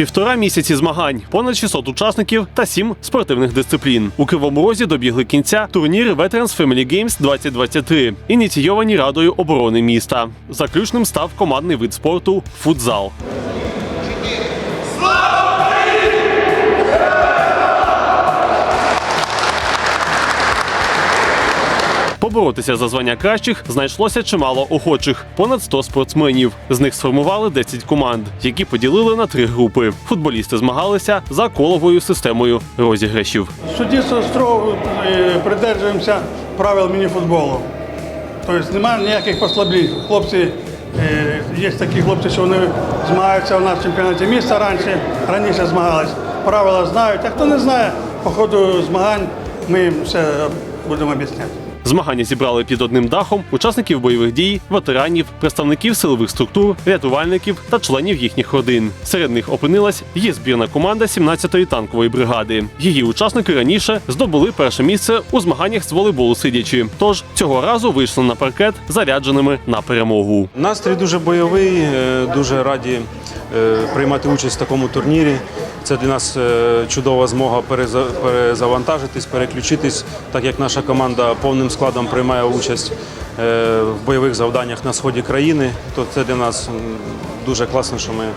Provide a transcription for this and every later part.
Півтора місяці змагань, понад 600 учасників та сім спортивних дисциплін. У Кривому Розі добігли кінця турніри Veterans Family Games 2023, ініційовані Радою оборони міста. Заключним став командний вид спорту футзал. Поборотися за звання кращих знайшлося чимало охочих понад 100 спортсменів. З них сформували 10 команд, які поділили на три групи. Футболісти змагалися за коловою системою розіграшів. Суддівство строго е, придержуємося правил мініфутболу. Тобто немає ніяких послаблень. Хлопці, е, є такі хлопці, що вони змагаються у нас в чемпіонаті міста раніше, раніше змагались. Правила знають, а хто не знає, по ходу змагань ми все будемо об'ясняти. Змагання зібрали під одним дахом учасників бойових дій, ветеранів, представників силових структур, рятувальників та членів їхніх родин. Серед них опинилась є збірна команда 17-ї танкової бригади. Її учасники раніше здобули перше місце у змаганнях з волейболу сидячи. Тож цього разу вийшли на паркет зарядженими на перемогу. Настрій дуже бойовий, е, дуже раді приймати участь в такому турнірі. Це для нас е, чудова змога перезавантажитись, переключитись, так як наша команда повним складом приймає участь е, в бойових завданнях на сході країни. То це для нас дуже класно, що ми е,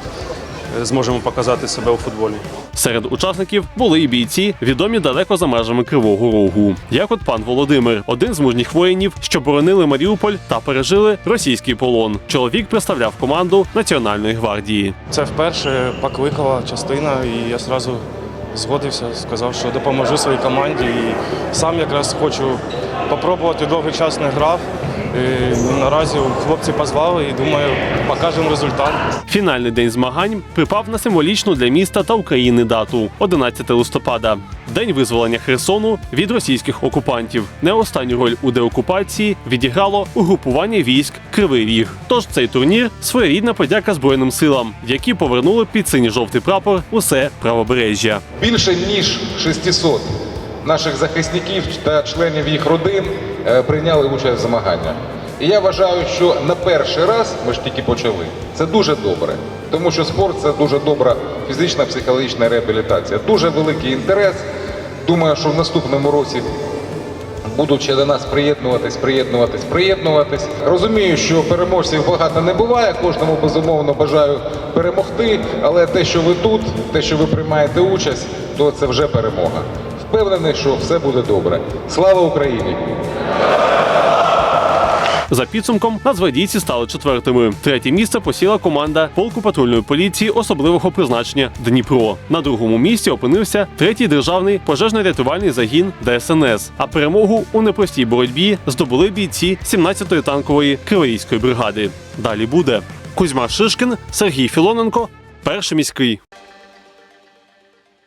зможемо показати себе у футболі. Серед учасників були і бійці, відомі далеко за межами Кривого Рогу. Як от пан Володимир, один з мужніх воїнів, що боронили Маріуполь та пережили російський полон. Чоловік представляв команду Національної гвардії. Це вперше покликала частина, і я одразу згодився, сказав, що допоможу своїй команді. І сам якраз хочу спробувати довгий час не грав. І наразі хлопці позвали і думаю, покажемо результат. Фінальний день змагань припав на символічну для міста та України дату 11 листопада. День визволення Херсону від російських окупантів. Не останню роль у деокупації відіграло угрупування військ Кривий Ріг. Тож цей турнір своєрідна подяка Збройним силам, які повернули під синій-жовтий прапор усе правобережжя. Більше ніж 600 наших захисників та членів їх родин прийняли участь в змаганнях. І я вважаю, що на перший раз ми ж тільки почали. Це дуже добре, тому що спорт це дуже добра фізична психологічна реабілітація. Дуже великий інтерес. Думаю, що в наступному році будуть ще до нас приєднуватись, приєднуватись, приєднуватись. Розумію, що переможців багато не буває. Кожному безумовно бажаю перемогти. Але те, що ви тут, те, що ви приймаєте участь, то це вже перемога. Впевнений, що все буде добре. Слава Україні! За підсумком нацгвардійці стали четвертими. Третє місце посіла команда полку патрульної поліції особливого призначення Дніпро. На другому місці опинився третій державний пожежно-рятувальний загін ДСНС. А перемогу у непростій боротьбі здобули бійці 17-ї танкової криворізької бригади. Далі буде Кузьма Шишкін, Сергій Філоненко, перший міський.